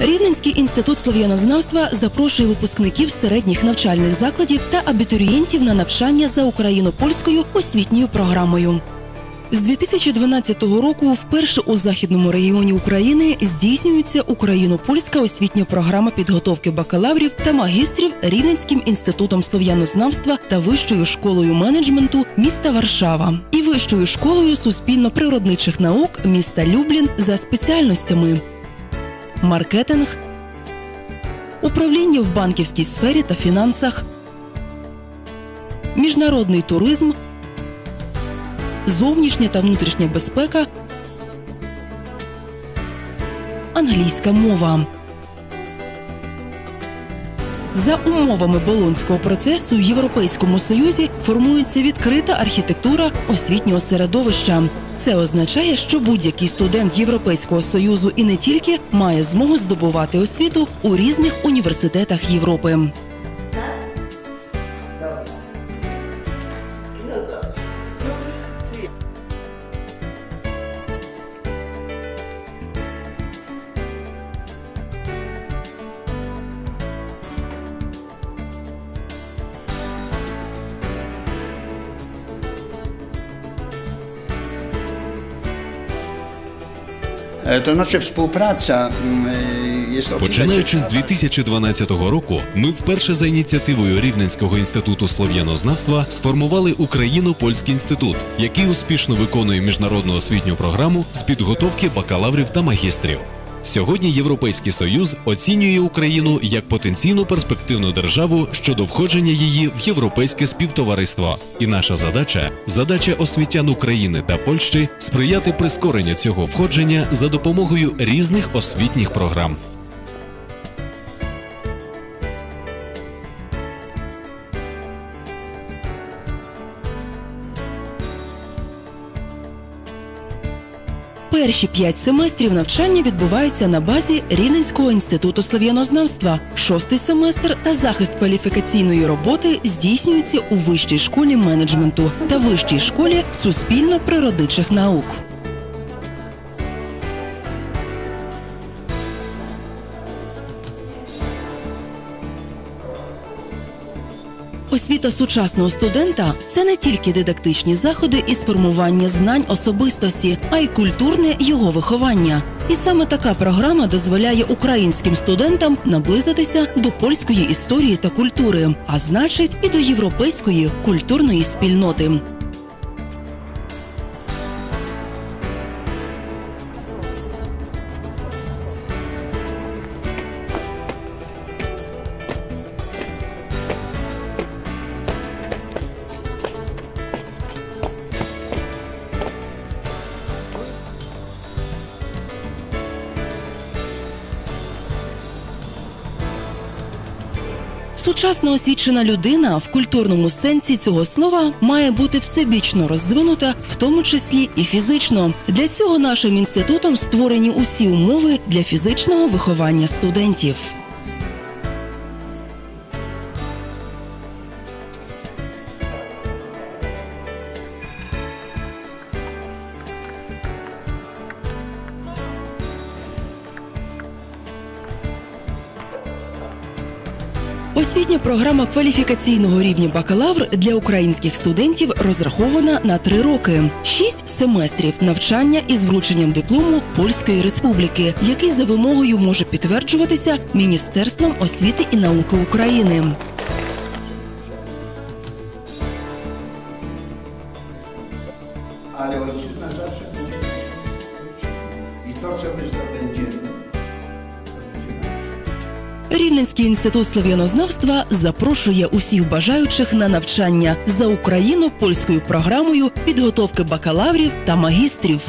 Рівненський інститут слов'янознавства запрошує випускників середніх навчальних закладів та абітурієнтів на навчання за україно-польською освітньою програмою. З 2012 року вперше у західному регіоні України здійснюється україно-польська освітня програма підготовки бакалаврів та магістрів Рівненським інститутом слов'янознавства та вищою школою менеджменту міста Варшава і вищою школою суспільно-природничих наук міста Люблін за спеціальностями маркетинг, управління в банківській сфері та фінансах, міжнародний туризм, зовнішня та внутрішня безпека, англійська мова. За умовами болонського процесу в Європейському Союзі формується відкрита архітектура освітнього середовища. Це означає, що будь-який студент Європейського союзу і не тільки має змогу здобувати освіту у різних університетах Європи. To znaczy współpraca mm, e, jest Починаючи з ciekawa. 2012 року, ми вперше за ініціативою Рівненського інституту слов'янознавства сформували Україно-Польський інститут, який успішно виконує міжнародну освітню програму з підготовки бакалаврів та магістрів. Сьогодні Європейський Союз оцінює Україну як потенційну перспективну державу щодо входження її в європейське співтовариство. І наша задача задача освітян України та Польщі сприяти прискоренню цього входження за допомогою різних освітніх програм. Перші п'ять семестрів навчання відбуваються на базі Рівненського інституту слов'янознавства. Шостий семестр та захист кваліфікаційної роботи здійснюється у вищій школі менеджменту та вищій школі суспільно-природничих наук. Освіта сучасного студента це не тільки дидактичні заходи і сформування знань особистості, а й культурне його виховання. І саме така програма дозволяє українським студентам наблизитися до польської історії та культури, а значить, і до європейської культурної спільноти. Сучасно освічена людина в культурному сенсі цього слова має бути всебічно розвинута, в тому числі і фізично. Для цього нашим інститутом створені усі умови для фізичного виховання студентів. Освітня програма кваліфікаційного рівня бакалавр для українських студентів розрахована на три роки: шість семестрів навчання із врученням диплому Польської Республіки, який за вимогою може підтверджуватися Міністерством освіти і науки України. Ale ojczyzna zawsze być I to, co my zdobędziemy. Рівненський інститут слов'янознавства запрошує усіх бажаючих на навчання за україно-польською програмою підготовки бакалаврів та магістрів.